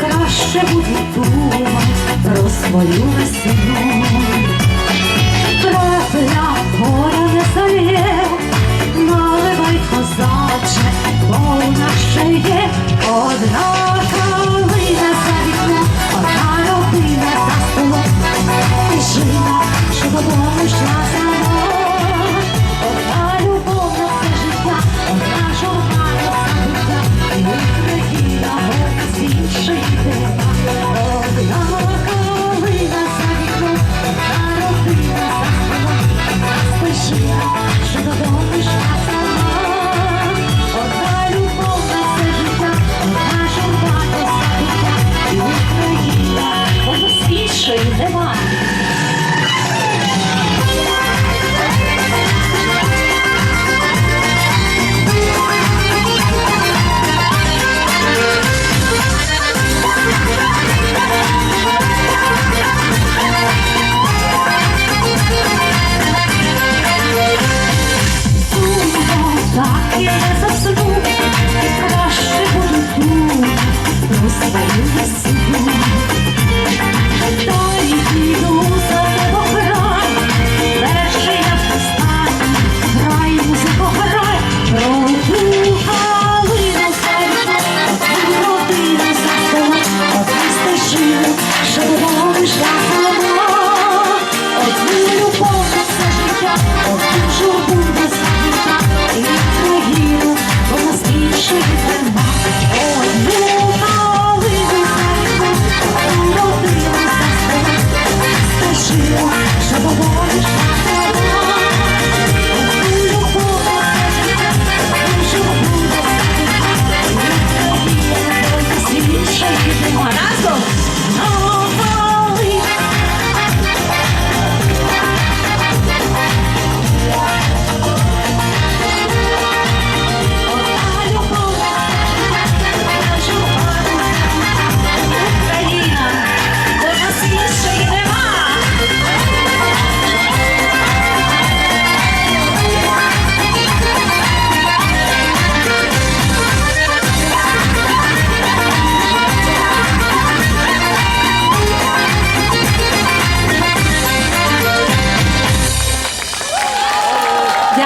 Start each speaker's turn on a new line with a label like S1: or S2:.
S1: краще буде думати про свою весну. Трапля гора не солє, наливай козаче, бо вона ще є одна.